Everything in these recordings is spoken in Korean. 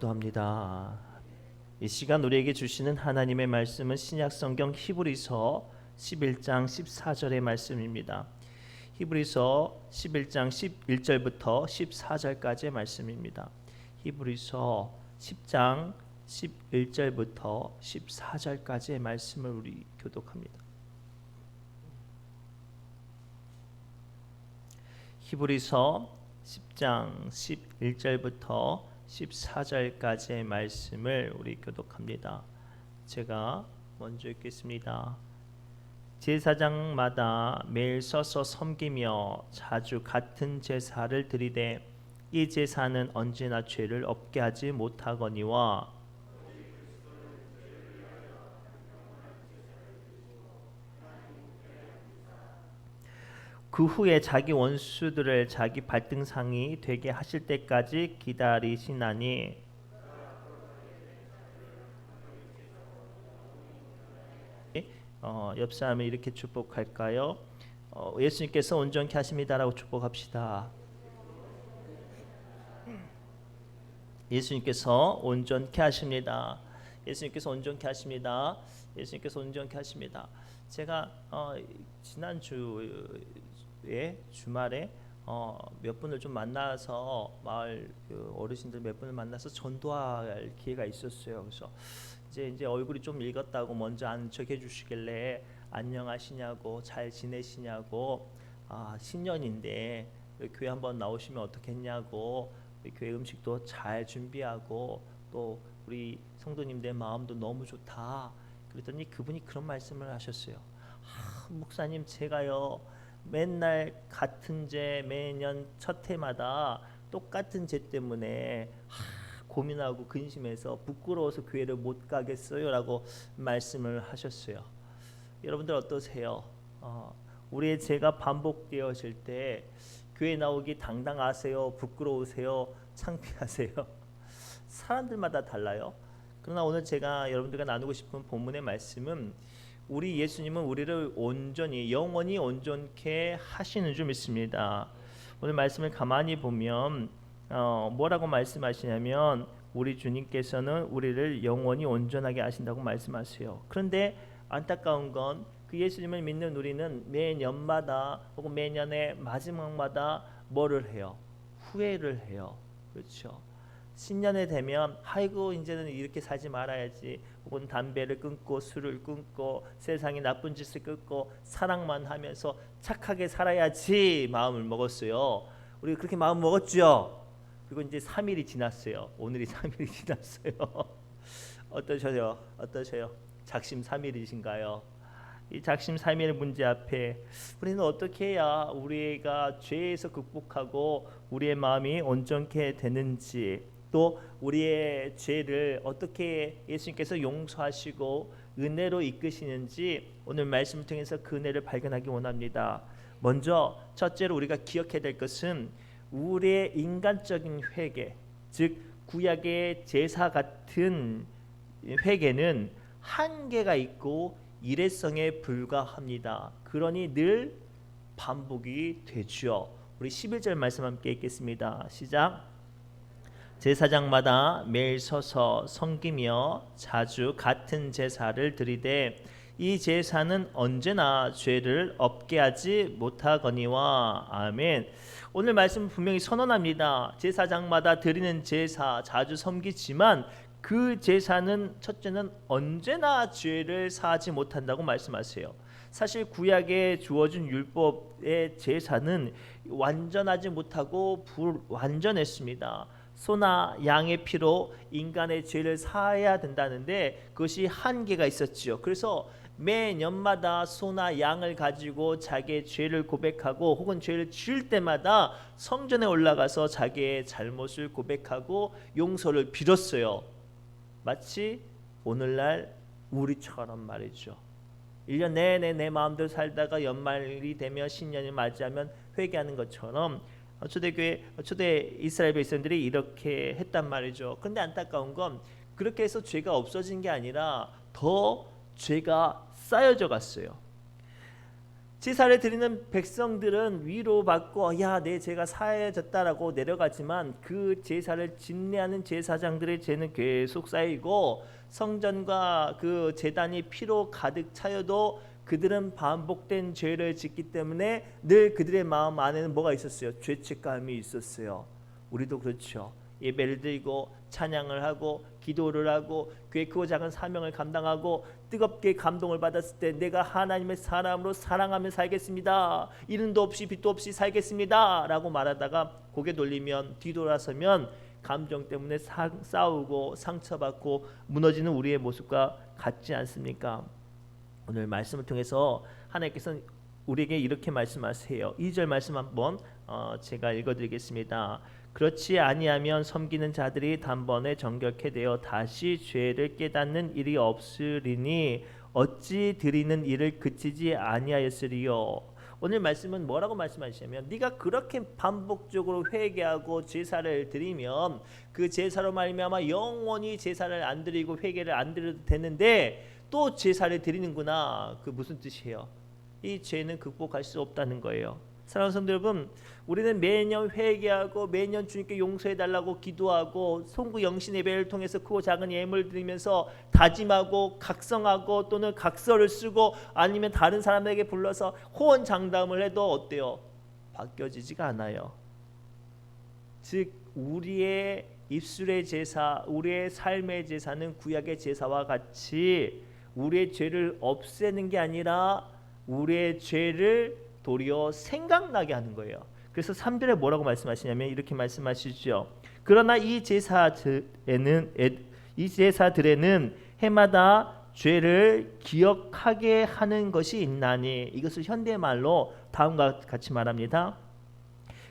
기도합니다. 이 시간 우리에게 주시는 하나님의 말씀은 신약 성경 히브리서 11장 14절의 말씀입니다. 히브리서 11장 11절부터 14절까지의 말씀입니다. 히브리서 10장 11절부터 14절까지의 말씀을 우리 교독합니다. 히브리서 10장 11절부터 14절까지의 말씀을 우리 교독합니다. 제가 먼저 읽겠습니다. 제사장마다 매일 서서 섬기며 자주 같은 제사를 드리되 이 제사는 언제나 죄를 없게 하지 못하거니와 그 후에 자기 원수들을 자기 발등상이 되게 하실 때까지 기다리시나니 어, 옆 사람을 이렇게 축복할까요? 어, 예수님께서 온전케 하십니다라고 축복합시다. 예수님께서 온전케 하십니다. 예수님께서 온전케 하십니다. 예수님께서 온전케 하십니다. 제가 어, 지난 주 에 주말에 어, 몇 분을 좀 만나서 마을 그 어르신들 몇 분을 만나서 전도할 기회가 있었어요. 그래서 이제 이제 얼굴이 좀 읽었다고 먼저 안척해 주시길래 안녕하시냐고 잘 지내시냐고 아 신년인데 교회 한번 나오시면 어떻겠냐고 교회 음식도 잘 준비하고 또 우리 성도님들 마음도 너무 좋다. 그랬더니 그분이 그런 말씀을 하셨어요. 아, 목사님 제가요 맨날 같은 죄 매년 첫 해마다 똑같은 죄 때문에 하, 고민하고 근심해서 부끄러워서 교회를 못 가겠어요라고 말씀을 하셨어요. 여러분들 어떠세요? 어, 우리의 죄가 반복되어질 때 교회 나오기 당당하세요? 부끄러우세요? 창피하세요? 사람들마다 달라요. 그러나 오늘 제가 여러분들과 나누고 싶은 본문의 말씀은 우리 예수님은 우리를 온전히 영원히 온전케 하시는 줄 믿습니다. 오늘 말씀을 가만히 보면 어, 뭐라고 말씀하시냐면 우리 주님께서는 우리를 영원히 온전하게 하신다고 말씀하세요. 그런데 안타까운 건 그 예수님을 믿는 우리는 매년마다 혹은 매년의 마지막마다 뭐를 해요? 후회를 해요. 그렇죠. 신년에 되면 아이고 이제는 이렇게 살지 말아야지 혹은 담배를 끊고 술을 끊고 세상의 나쁜 짓을 끊고 사랑만 하면서 착하게 살아야지 마음을 먹었어요. 우리 그렇게 마음 먹었죠. 그리고 이제 3일이 지났어요. 오늘이 3일이 지났어요. 어떠셔요? 어떠세요? 작심 3일이신가요? 이 작심 3일 문제 앞에 우리는 어떻게 해야 우리가 죄에서 극복하고 우리의 마음이 온전케 되는지 또 우리의 죄를 어떻게 예수님께서 용서하시고 은혜로 이끄시는지 오늘 말씀을 통해서 그 은혜를 발견하기 원합니다. 먼저 첫째로 우리가 기억해야 될 것은 우리의 인간적인 회개, 즉 구약의 제사 같은 회개는 한계가 있고 일회성에 불과합니다. 그러니 늘 반복이 되죠. 우리 11절 말씀 함께 읽겠습니다. 시작. 제사장마다 매일 서서 섬기며 자주 같은 제사를 드리되 이 제사는 언제나 죄를 없게 하지 못하거니와 아멘. 오늘 말씀 분명히 선언합니다. 제사장마다 드리는 제사 자주 섬기지만 그 제사는 첫째는 언제나 죄를 사하지 못한다고 말씀하세요. 사실 구약에 주어진 율법의 제사는 완전하지 못하고 불완전했습니다. 소나 양의 피로 인간의 죄를 사해야 된다는데 그것이 한계가 있었지요. 그래서 매년마다 소나 양을 가지고 자기의 죄를 고백하고 혹은 죄를 지을 때마다 성전에 올라가서 자기의 잘못을 고백하고 용서를 빌었어요. 마치 오늘날 우리처럼 말이죠. 1년 내내 내 마음대로 살다가 연말이 되면 신년을 맞이하면 회개하는 것처럼 초대교회 초대 이스라엘 백성들이 이렇게 했단 말이죠. 그런데 안타까운 건 그렇게 해서 죄가 없어진 게 아니라 더 죄가 쌓여져 갔어요. 제사를 드리는 백성들은 위로받고 야 내 죄가 사해졌다라고 내려가지만 그 제사를 진례하는 제사장들의 죄는 계속 쌓이고 성전과 그 제단이 피로 가득 차여도 그들은 반복된 죄를 짓기 때문에 늘 그들의 마음 안에는 뭐가 있었어요? 죄책감이 있었어요. 우리도 그렇죠. 예배를 드리고 찬양을 하고 기도를 하고 교회 크고 작은 사명을 감당하고 뜨겁게 감동을 받았을 때 내가 하나님의 사람으로 사랑하며 살겠습니다. 이른도 없이 빛도 없이 살겠습니다 라고 말하다가 고개 돌리면 뒤돌아서면 감정 때문에 사, 싸우고 상처받고 무너지는 우리의 모습과 같지 않습니까? 오늘 말씀을 통해서 하나님께서는 우리에게 이렇게 말씀하세요. 2절 말씀 한번 어, 제가 읽어드리겠습니다. 그렇지 아니하면 섬기는 자들이 단번에 정결케 되어 다시 죄를 깨닫는 일이 없으리니 어찌 드리는 일을 그치지 아니하였으리요. 오늘 말씀은 뭐라고 말씀하시냐면 네가 그렇게 반복적으로 회개하고 제사를 드리면 그 제사로 말미암아 영원히 제사를 안 드리고 회개를 안 드려도 되는데 또 제사를 드리는구나. 그 무슨 뜻이에요? 이 죄는 극복할 수 없다는 거예요. 사랑하는 성도 여러분, 우리는 매년 회개하고 매년 주님께 용서해 달라고 기도하고 송구 영신 예배를 통해서 크고 작은 예물 드리면서 다짐하고 각성하고 또는 각서를 쓰고 아니면 다른 사람에게 불러서 호언 장담을 해도 어때요? 바뀌어지지가 않아요. 즉 우리의 입술의 제사, 우리의 삶의 제사는 구약의 제사와 같이 우리의 죄를 없애는 게 아니라 우리의 죄를 도리어 생각나게 하는 거예요. 그래서 3절에 뭐라고 말씀하시냐면 이렇게 말씀하시죠. 그러나 이 제사들에는 이 제사들에는 해마다 죄를 기억하게 하는 것이 있나니 이것을 현대 말로 다음과 같이 말합니다.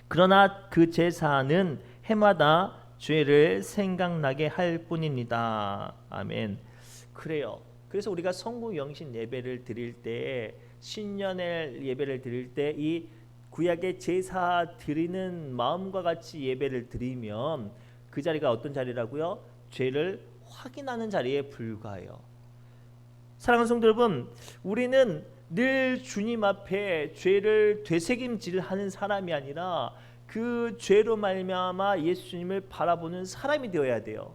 그러나 그 제사는 해마다 죄를 생각나게 할 뿐입니다. 아멘. 그래요. 그래서 우리가 성구 영신 예배를 드릴 때 신년의 예배를 드릴 때 이 구약의 제사 드리는 마음과 같이 예배를 드리면 그 자리가 어떤 자리라고요? 죄를 확인하는 자리에 불과해요. 사랑하는 성도 여러분, 우리는 늘 주님 앞에 죄를 되새김질하는 사람이 아니라 그 죄로 말미암아 예수님을 바라보는 사람이 되어야 돼요.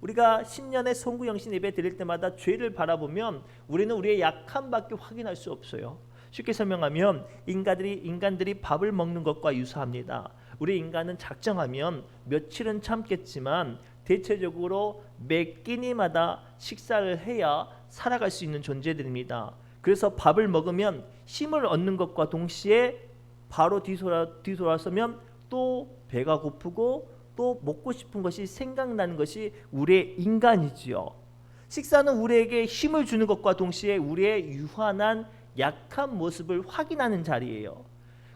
우리가 신년의 송구 영신 예배 드릴 때마다 죄를 바라보면 우리는 우리의 약함밖에 확인할 수 없어요. 쉽게 설명하면 인간들이 인간들이 밥을 먹는 것과 유사합니다. 우리 인간은 작정하면 며칠은 참겠지만 대체적으로 매 끼니마다 식사를 해야 살아갈 수 있는 존재들입니다. 그래서 밥을 먹으면 힘을 얻는 것과 동시에 바로 뒤돌아 뒤돌아서면 또 배가 고프고 또 먹고 싶은 것이 생각나는 것이 우리의 인간이지요. 식사는 우리에게 힘을 주는 것과 동시에 우리의 유한한 약한 모습을 확인하는 자리예요.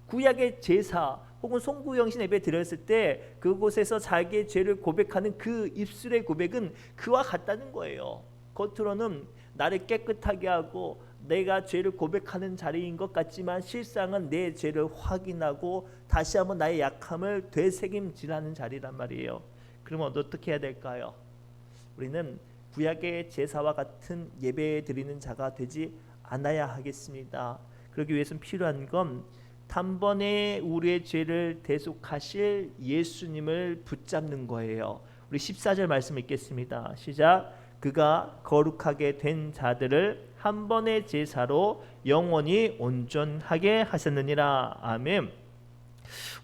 구약의 제사 혹은 송구영신 예배 드렸을 때 그곳에서 자기의 죄를 고백하는 그 입술의 고백은 그와 같다는 거예요. 겉으로는 나를 깨끗하게 하고 내가 죄를 고백하는 자리인 것 같지만 실상은 내 죄를 확인하고 다시 한번 나의 약함을 되새김질하는 자리란 말이에요. 그러면 어떻게 해야 될까요? 우리는 구약의 제사와 같은 예배 드리는 자가 되지 않아야 하겠습니다. 그러기 위해서는 필요한 건 단번에 우리의 죄를 대속하실 예수님을 붙잡는 거예요. 우리 14절 말씀 읽겠습니다. 시작. 그가 거룩하게 된 자들을 한 번의 제사로 영원히 온전하게 하셨느니라. 아멘.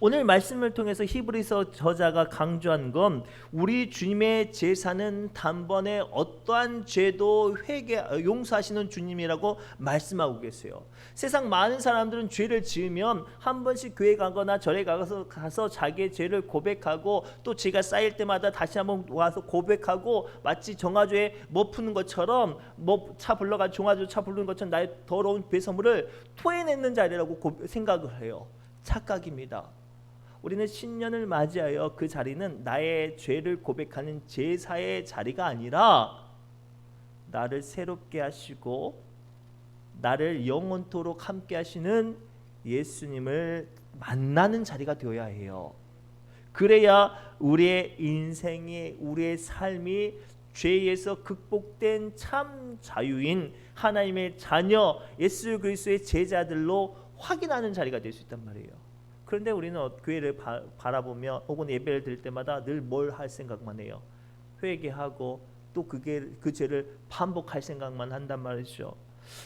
오늘 말씀을 통해서 히브리서 저자가 강조한 건 우리 주님의 제사는 단번에 어떠한 죄도 회개 용서하시는 주님이라고 말씀하고 계세요. 세상 많은 사람들은 죄를 지으면 한 번씩 교회 가거나 절에 가서 가서 자기의 죄를 고백하고 또 죄가 쌓일 때마다 다시 한번 와서 고백하고 마치 정화조에 뭐 푸는 것처럼 뭐 차 불러가 정화조 차 부르는 것처럼 나의 더러운 배설물을 토해내는 자리라고 생각을 해요. 착각입니다. 우리는 신년을 맞이하여 그 자리는 나의 죄를 고백하는 제사의 자리가 아니라 나를 새롭게 하시고 나를 영원토록 함께 하시는 예수님을 만나는 자리가 되어야 해요. 그래야 우리의 인생이 우리의 삶이 죄에서 극복된 참 자유인 하나님의 자녀 예수 그리스도의 제자들로 확인하는 자리가 될 수 있단 말이에요. 그런데 우리는 어- 교회를 바, 바라보며 혹은 예배를 드릴 때마다 늘 뭘 할 생각만 해요. 회개하고 또 그게 그 죄를 반복할 생각만 한단 말이죠.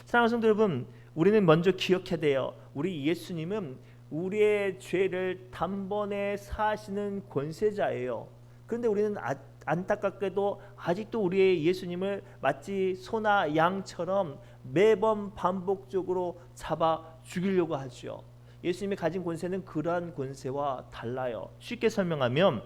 사랑하는 성도 여러분, 우리는 먼저 기억해야 돼요. 우리 예수님은 우리의 죄를 단번에 사시는 권세자예요. 그런데 우리는 아, 안타깝게도 아직도 우리의 예수님을 마치 소나 양처럼 매번 반복적으로 잡아 죽이려고 하죠. 예수님이 가진 권세는 그러한 권세와 달라요. 쉽게 설명하면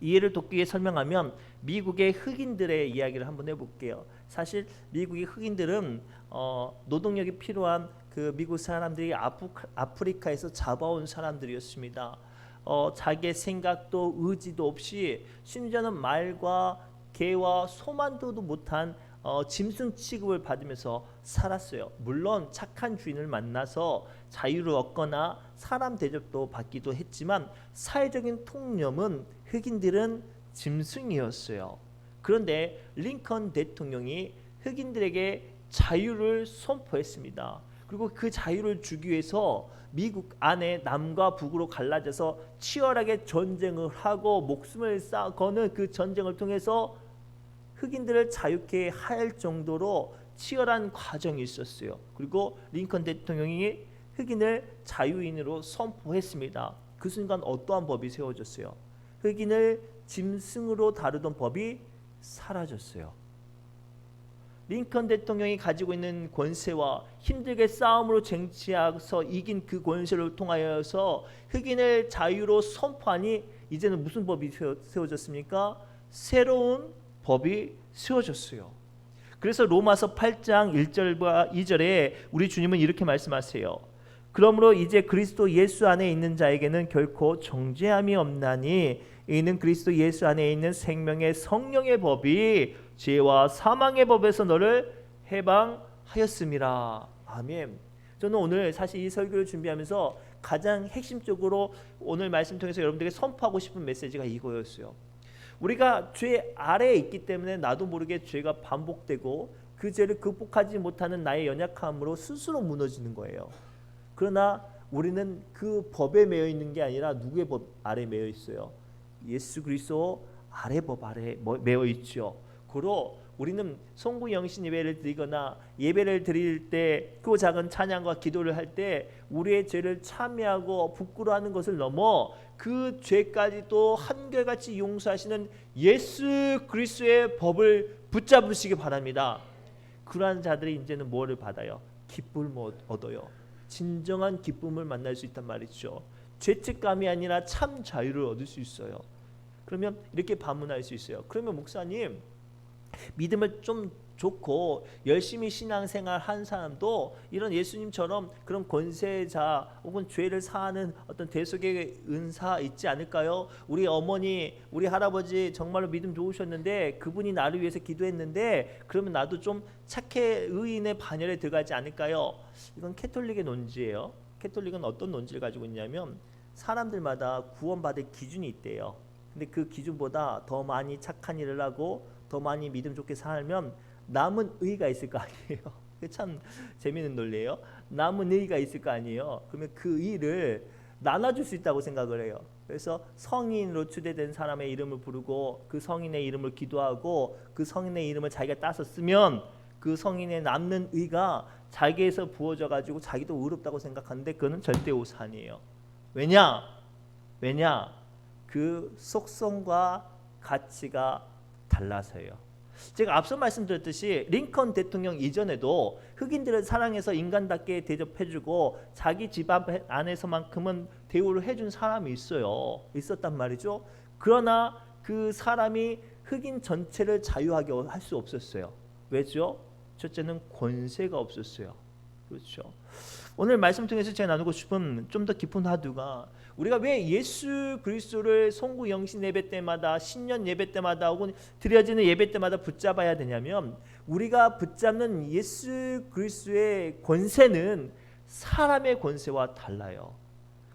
이해를 돕기 위해 설명하면 미국의 흑인들의 이야기를 한번 해볼게요. 사실 미국의 흑인들은 어, 노동력이 필요한 그 미국 사람들이 아프, 아프리카에서 잡아온 사람들이었습니다. 어, 자기의 생각도 의지도 없이 심지어는 말과 개와 소만도 못한 어, 짐승 취급을 받으면서 살았어요. 물론 착한 주인을 만나서 자유를 얻거나 사람 대접도 받기도 했지만 사회적인 통념은 흑인들은 짐승이었어요. 그런데 링컨 대통령이 흑인들에게 자유를 선포했습니다. 그리고 그 자유를 주기 위해서 미국 안에 남과 북으로 갈라져서 치열하게 전쟁을 하고 목숨을 쌓 거는 그 전쟁을 통해서 흑인들을 자유케 할 정도로 치열한 과정이 있었어요. 그리고 링컨 대통령이 흑인을 자유인으로 선포했습니다. 그 순간 어떠한 법이 세워졌어요? 흑인을 짐승으로 다루던 법이 사라졌어요. 링컨 대통령이 가지고 있는 권세와 힘들게 싸움으로 쟁취해서 이긴 그 권세를 통하여서 흑인을 자유로 선포하니 이제는 무슨 법이 세워- 세워졌습니까? 새로운 법이 세워졌어요. 그래서 로마서 8장 1절과 2절에 우리 주님은 이렇게 말씀하세요. 그러므로 이제 그리스도 예수 안에 있는 자에게는 결코 정죄함이 없나니 이는 그리스도 예수 안에 있는 생명의 성령의 법이 죄와 사망의 법에서 너를 해방하였음이라. 아멘. 저는 오늘 사실 이 설교를 준비하면서 가장 핵심적으로 오늘 말씀 통해서 여러분들에게 선포하고 싶은 메시지가 이거였어요. 우리가 죄 아래에 있기 때문에 나도 모르게 죄가 반복되고 그 죄를 극복하지 못하는 나의 연약함으로 스스로 무너지는 거예요. 그러나 우리는 그 법에 매여 있는 게 아니라 누구의 법 아래 매여 있어요. 예수 그리스도 아래 법 아래 뭐- 매여 있죠. 고로 우리는 송구 영신 예배를 드리거나 예배를 드릴 때 그 작은 찬양과 기도를 할 때 우리의 죄를 참여하고 부끄러워하는 것을 넘어 그 죄까지도 한결같이 용서하시는 예수 그리스도의 법을 붙잡으시기 바랍니다. 그러한 자들이 이제는 뭐를 받아요? 기쁨을 얻어요. 진정한 기쁨을 만날 수 있단 말이죠. 죄책감이 아니라 참 자유를 얻을 수 있어요. 그러면 이렇게 반문할 수 있어요. 그러면 목사님 믿음을 좀 좋고 열심히 신앙생활 한 사람도 이런 예수님처럼 그런 권세자 혹은 죄를 사하는 어떤 대속의 은사 있지 않을까요? 우리 어머니, 우리 할아버지 정말로 믿음 좋으셨는데 그분이 나를 위해서 기도했는데 그러면 나도 좀 착해 의인의 반열에 들어가지 않을까요? 이건 캐톨릭의 논지예요. 캐톨릭은 어떤 논지를 가지고 있냐면 사람들마다 구원받을 기준이 있대요. 근데 그 기준보다 더 많이 착한 일을 하고 더 많이 믿음 좋게 살면 남은 의가 있을 거 아니에요. 참 재미있는 논리예요. 남은 의가 있을 거 아니에요. 그러면 그 의를 나눠줄 수 있다고 생각을 해요. 그래서 성인으로 추대된 사람의 이름을 부르고 그 성인의 이름을 기도하고 그 성인의 이름을 자기가 따서 쓰면 그 성인의 남는 의가 자기에서 부어져 가지고 자기도 의롭다고 생각하는데 그거는 절대 오산이에요. 왜냐? 왜냐? 그 속성과 가치가 달라서요. 제가 앞서 말씀드렸듯이 링컨 대통령 이전에도 흑인들을 사랑해서 인간답게 대접해주고 자기 집안 안에서만큼은 대우를 해준 사람이 있어요. 있었단 말이죠. 그러나 그 사람이 흑인 전체를 자유하게 할 수 없었어요. 왜죠? 첫째는 권세가 없었어요. 그렇죠. 오늘 말씀 통해서 제가 나누고 싶은 좀 더 깊은 화두가 우리가 왜 예수 그리스도를 송구 영신 예배 때마다 신년 예배 때마다 혹은 드려지는 예배 때마다 붙잡아야 되냐면 우리가 붙잡는 예수 그리스도의 권세는 사람의 권세와 달라요.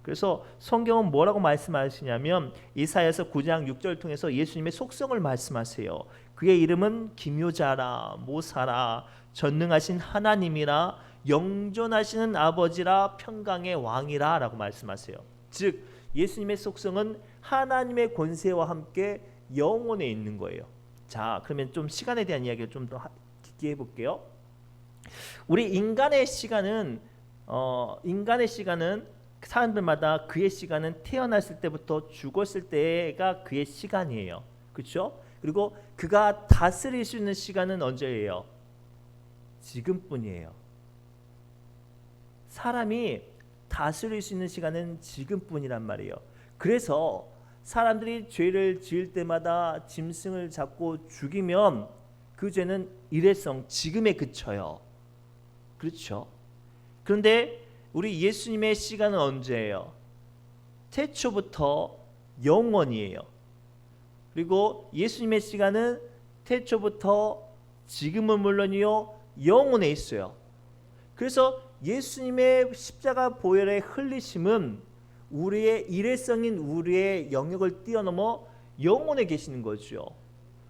그래서 성경은 뭐라고 말씀하시냐면 이사야서 9장 6절 통해서 예수님의 속성을 말씀하세요. 그의 이름은 기묘자라 모사라 전능하신 하나님이라 영존하시는 아버지라 평강의 왕이라라고 말씀하세요. 즉 예수님의 속성은 하나님의 권세와 함께 영원에 있는 거예요. 자, 그러면 좀 시간에 대한 이야기를 좀 더 깊게 해볼게요. 우리 인간의 시간은 어, 인간의 시간은 사람들마다 그의 시간은 태어났을 때부터 죽었을 때가 그의 시간이에요. 그렇죠? 그리고 그가 다스릴 수 있는 시간은 언제예요? 지금뿐이에요. 사람이 다스릴 수 있는 시간은 지금뿐이란 말이에요. 그래서 사람들이 죄를 지을 때마다 짐승을 잡고 죽이면 그 죄는 일회성 지금에 그쳐요. 그렇죠? 그런데 우리 예수님의 시간은 언제예요? 태초부터 영원이에요. 그리고 예수님의 시간은 태초부터 지금은 물론이요 영원에 있어요. 그래서 예수님의 십자가 보혈의 흘리심은 우리의 일회성인 우리의 영역을 뛰어넘어 영원에 계시는 거죠.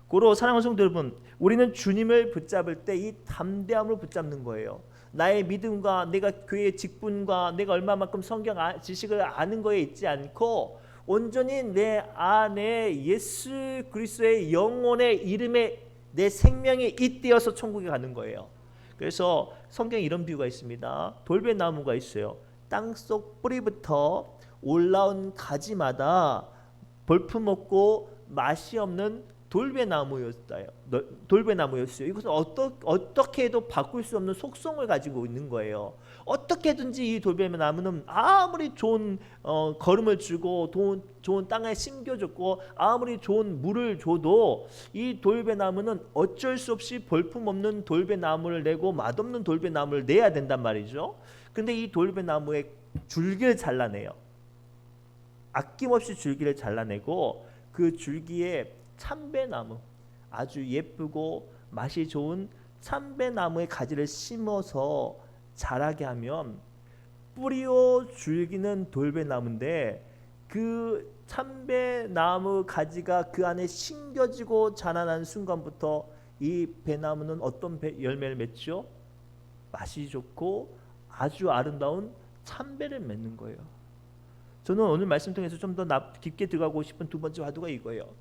고로 사랑하는 성도 여러분, 우리는 주님을 붙잡을 때 이 담대함으로 붙잡는 거예요. 나의 믿음과 내가 교회의 직분과 내가 얼마만큼 성경 아- 지식을 아는 거에 있지 않고 온전히 내 안에 예수 그리스도의 영혼의 이름에 내 생명이 잇대어서 천국에 가는 거예요. 그래서 성경에 이런 비유가 있습니다. 돌배나무가 있어요. 땅속 뿌리부터 올라온 가지마다 볼품없고 맛이 없는 돌배나무였어요. 너- 돌배나무였어요. 이것은 어떠, 어떻게 해도 바꿀 수 없는 속성을 가지고 있는 거예요. 어떻게든지 이 돌배나무는 아무리 좋은 어, 걸음을 주고 좋은, 좋은 땅에 심겨줬고 아무리 좋은 물을 줘도 이 돌배나무는 어쩔 수 없이 볼품없는 돌배나무를 내고 맛없는 돌배나무를 내야 된단 말이죠. 근데 이 돌배나무의 줄기를 잘라내요. 아낌없이 줄기를 잘라내고 그 줄기에 참배나무 아주 예쁘고 맛이 좋은 참배나무의 가지를 심어서 자라게 하면 뿌리오 줄기는 돌배나무인데 그 참배나무 가지가 그 안에 심겨지고 자라난 순간부터 이 배나무는 어떤 배- 열매를 맺죠? 맛이 좋고 아주 아름다운 참배를 맺는 거예요. 저는 오늘 말씀 통해서 좀 더 깊게 들어가고 싶은 두 번째 화두가 이거예요.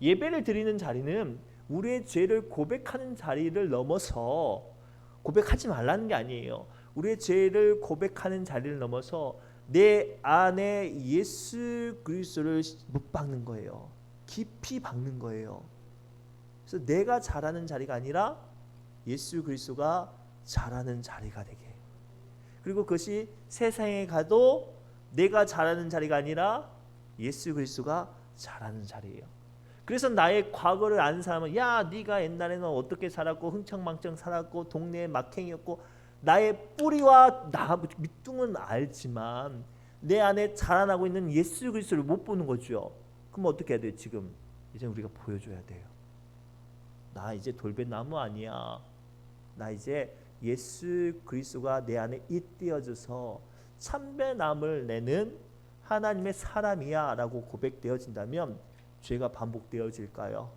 예배를 드리는 자리는 우리의 죄를 고백하는 자리를 넘어서 고백하지 말라는 게 아니에요. 우리의 죄를 고백하는 자리를 넘어서 내 안에 예수 그리스도를 못 박는 거예요. 깊이 박는 거예요. 그래서 내가 잘하는 자리가 아니라 예수 그리스도가 잘하는 자리가 되게. 그리고 그것이 세상에 가도 내가 잘하는 자리가 아니라 예수 그리스도가 잘하는 자리예요. 그래서 나의 과거를 아는 사람은 야 네가 옛날에는 어떻게 살았고 흥청망청 살았고 동네에 막행이었고 나의 뿌리와 나 밑둥은 알지만 내 안에 자라나고 있는 예수 그리스도를 못 보는 거죠. 그럼 어떻게 해야 돼요? 지금 이제 우리가 보여줘야 돼요. 나 이제 돌배나무 아니야. 나 이제 예수 그리스도가 내 안에 잇띄어져서 참배남을 내는 하나님의 사람이야 라고 고백되어진다면 죄가 반복되어질까요?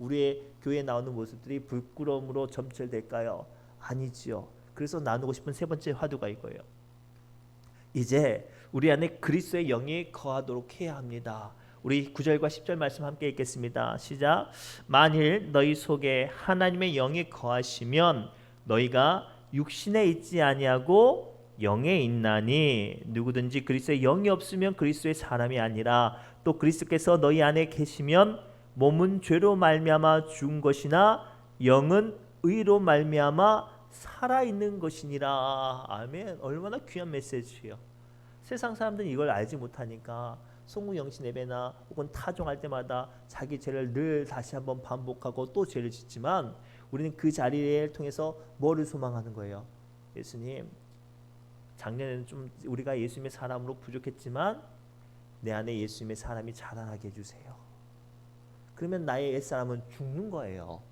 우리의 교회에 나오는 모습들이 부끄러움으로 점철될까요? 아니지요. 그래서 나누고 싶은 세 번째 화두가 이거예요. 이제 우리 안에 그리스도의 영이 거하도록 해야 합니다. 우리 9절과 10절 말씀 함께 읽겠습니다. 시작. 만일 너희 속에 하나님의 영이 거하시면 너희가 육신에 있지 아니하고 영에 있나니 누구든지 그리스도의 영이 없으면 그리스도의 사람이 아니라 또 그리스도께서 너희 안에 계시면 몸은 죄로 말미암아 죽은 것이나 영은 의로 말미암아 살아 있는 것이니라. 아멘. 얼마나 귀한 메시지예요. 세상 사람들은 이걸 알지 못하니까 송구 영신 예배나 혹은 타종할 때마다 자기 죄를 늘 다시 한번 반복하고 또 죄를 짓지만 우리는 그 자리를 통해서 뭐를 소망하는 거예요? 예수님, 작년에는 좀 우리가 예수님의 사람으로 부족했지만 내 안에 예수님의 사람이 자라나게 해주세요. 그러면 나의 옛사람은 죽는 거예요.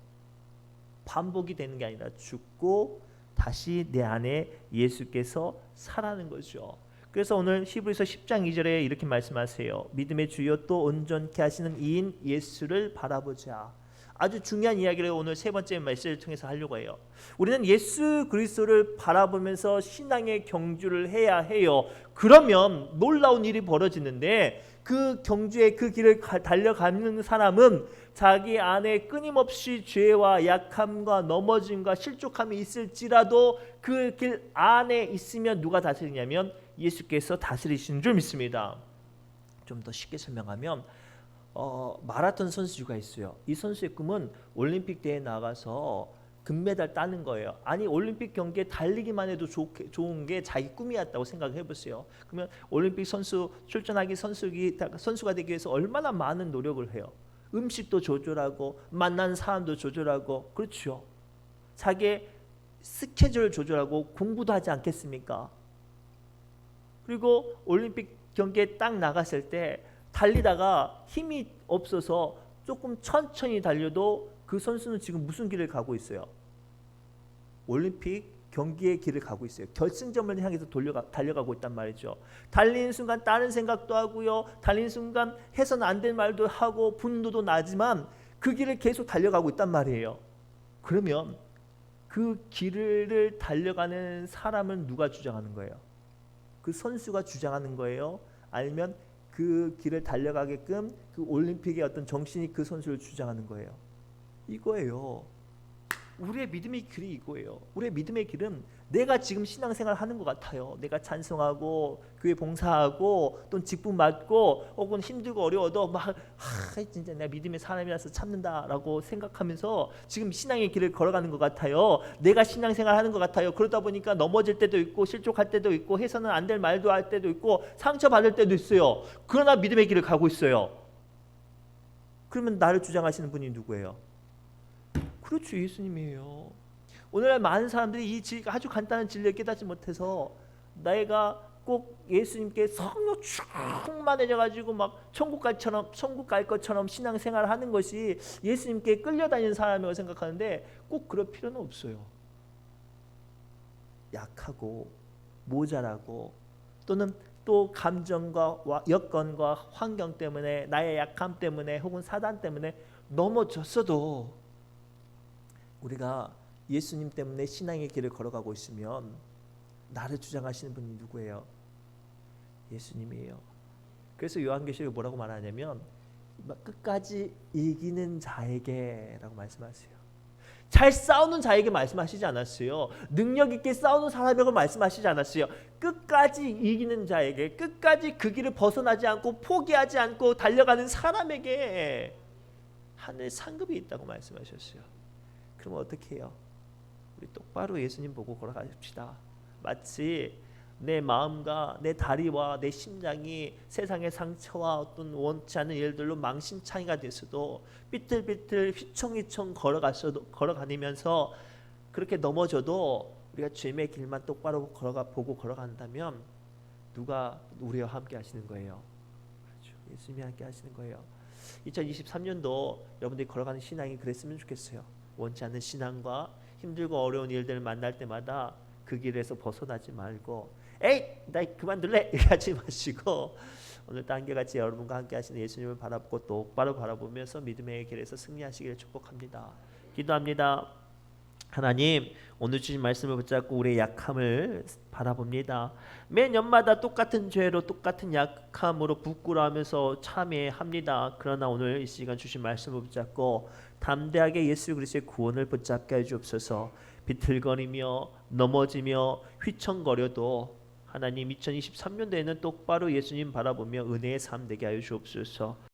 반복이 되는 게 아니라 죽고 다시 내 안에 예수께서 살아는 거죠. 그래서 오늘 히브리서 10장 2절에 이렇게 말씀하세요. 믿음의 주여 또 온전케 하시는 이인 예수를 바라보자. 아주 중요한 이야기를 오늘 세 번째 메시지를 통해서 하려고 해요. 우리는 예수 그리스도를 바라보면서 신앙의 경주를 해야 해요. 그러면 놀라운 일이 벌어지는데 그 경주의 그 길을 가- 달려가는 사람은 자기 안에 끊임없이 죄와 약함과 넘어짐과 실족함이 있을지라도 그 길 안에 있으면 누가 다스리냐면 예수께서 다스리시는 줄 믿습니다. 좀 더 쉽게 설명하면 어, 마라톤 선수가 있어요. 이 선수의 꿈은 올림픽 대회에 나가서 금메달 따는 거예요. 아니 올림픽 경기에 달리기만 해도 좋, 좋은 게 자기 꿈이었다고 생각해 보세요. 그러면 올림픽 선수 출전하기 선수기 선수가 되기 위해서 얼마나 많은 노력을 해요. 음식도 조절하고 만난 사람도 조절하고 그렇죠. 자기의 스케줄을 조절하고 공부도 하지 않겠습니까? 그리고 올림픽 경기에 딱 나갔을 때 달리다가 힘이 없어서 조금 천천히 달려도 그 선수는 지금 무슨 길을 가고 있어요? 올림픽 경기의 길을 가고 있어요. 결승점을 향해서 돌려가, 달려가고 있단 말이죠. 달리는 순간 다른 생각도 하고요. 달리는 순간 해서는 안 될 말도 하고 분노도 나지만 그 길을 계속 달려가고 있단 말이에요. 그러면 그 길을 달려가는 사람은 누가 주장하는 거예요? 그 선수가 주장하는 거예요? 아니면 그 길을 달려가게끔 그 올림픽의 어떤 정신이 그 선수를 주장하는 거예요? 이거예요. 우리의 믿음의 길이 이거예요. 우리의 믿음의 길은 내가 지금 신앙생활 하는 것 같아요. 내가 찬송하고 교회 봉사하고 또 직분 맡고 혹은 힘들고 어려워도 막 아, 진짜 내가 믿음의 사람이라서 참는다라고 생각하면서 지금 신앙의 길을 걸어가는 것 같아요. 내가 신앙생활 하는 것 같아요. 그러다 보니까 넘어질 때도 있고 실족할 때도 있고 해서는 안 될 말도 할 때도 있고 상처 받을 때도 있어요. 그러나 믿음의 길을 가고 있어요. 그러면 나를 주장하시는 분이 누구예요? 그렇죠 예수님이에요. 오늘날 많은 사람들이 이 질- 아주 간단한 진리를 깨닫지 못해서 내가 꼭 예수님께 성령 충만해져 가지고 막 천국 갈처럼 천국 갈 것처럼 신앙생활을 하는 것이 예수님께 끌려다니는 사람이라고 생각하는데 꼭 그럴 필요는 없어요. 약하고 모자라고 또는 또 감정과 와- 여건과 환경 때문에 나의 약함 때문에 혹은 사단 때문에 넘어졌어도 우리가 예수님 때문에 신앙의 길을 걸어가고 있으면 나를 주장하시는 분이 누구예요? 예수님이에요. 그래서 요한계시록에 뭐라고 말하냐면 막 끝까지 이기는 자에게라고 말씀하세요. 잘 싸우는 자에게 말씀하시지 않았어요. 능력 있게 싸우는 사람에게 말씀하시지 않았어요. 끝까지 이기는 자에게, 끝까지 그 길을 벗어나지 않고 포기하지 않고 달려가는 사람에게 하늘 상급이 있다고 말씀하셨어요. 그럼 어떻게 해요? 우리 똑바로 예수님 보고 걸어가십시다. 마치 내 마음과 내 다리와 내 심장이 세상의 상처와 어떤 원치 않은 일들로 망신창이가 됐어도 삐뚤삐뚤 휘청휘청 걸어갔어도 걸어다니면서 그렇게 넘어져도 우리가 주님의 길만 똑바로 걸어가 보고 걸어간다면 누가 우리와 함께 하시는 거예요? 그렇죠. 예수님이 함께 하시는 거예요. 2023년도 여러분들이 걸어가는 신앙이 그랬으면 좋겠어요. 원치 않는 신앙과 힘들고 어려운 일들을 만날 때마다 그 길에서 벗어나지 말고 에이 나 그만둘래 이렇게 하지 마시고 오늘 단계같이 여러분과 함께 하시는 예수님을 바라보고 똑바로 바라보면서 믿음의 길에서 승리하시기를 축복합니다. 기도합니다. 하나님 오늘 주신 말씀을 붙잡고 우리의 약함을 바라봅니다. 매 년마다 똑같은 죄로 똑같은 약함으로 부끄러워하면서 참회합니다. 그러나 오늘 이 시간 주신 말씀을 붙잡고 담대하게 예수 그리스도의 구원을 붙잡게 해 주옵소서. 비틀거리며 넘어지며 휘청거려도 하나님 2023년도에는 똑바로 예수님 바라보며 은혜의 삶 되게 하여 주옵소서.